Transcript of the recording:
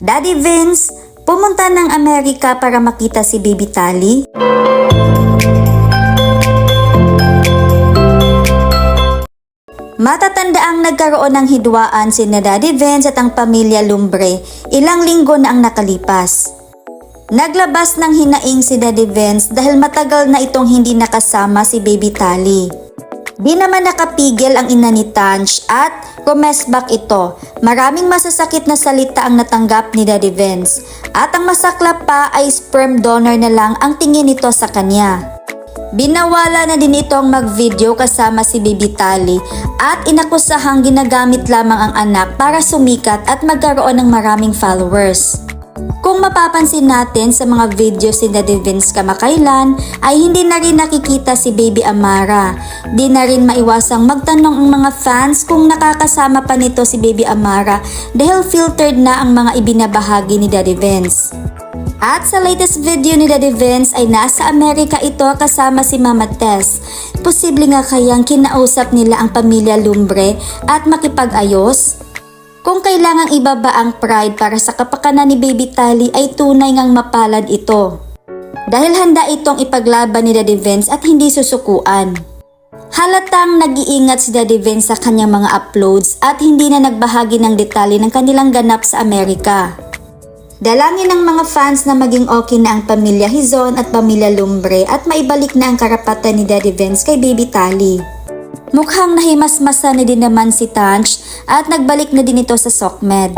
Daddy Vince, pumunta ng Amerika para makita si Baby Tali? Matatanda ang nagkaroon ng hidwaan si Daddy Vince at ang pamilya Lumbre ilang linggo na ang nakalipas. Naglabas ng hinaing si Daddy Vince dahil matagal na itong hindi nakasama si Baby Tali. Di naman nakapigil ang ina ni Tanch at rumesbak ito. Maraming masasakit na salita ang natanggap ni Daddy Vince. At ang masaklap pa ay sperm donor na lang ang tingin nito sa kanya. Binawala na din itong mag-video kasama si Baby Tali at inakusahang ginagamit lamang ang anak para sumikat at magkaroon ng maraming followers. Kung mapapansin natin sa mga videos ni Daddy Vince kamakailan ay hindi na rin nakikita si Baby Amara. Di na rin maiwasang magtanong ang mga fans kung nakakasama pa nito si Baby Amara dahil filtered na ang mga ibinabahagi ni Daddy Vince. At sa latest video ni Daddy Vince ay nasa Amerika ito kasama si Mama Tess. Posible nga kayang kinausap nila ang pamilya Lumbre at makipag-ayos? Kung kailangang ibaba ang pride para sa kapakanan ni Baby Tali ay tunay ngang mapalad ito. Dahil handa itong ipaglaban ni Daddy Vince at hindi susukuan. Halatang nag-iingat si Daddy Vince sa kanyang mga uploads at hindi na nagbahagi ng detalye ng kanilang ganap sa Amerika. Dalangin ng mga fans na maging okay na ang pamilya Hizon at pamilya Lumbre at maibalik na ang karapatan ni Daddy Vince kay Baby Tali. Mukhang nahimasmasa na din naman si Tanch at nagbalik na din ito sa SOCMED.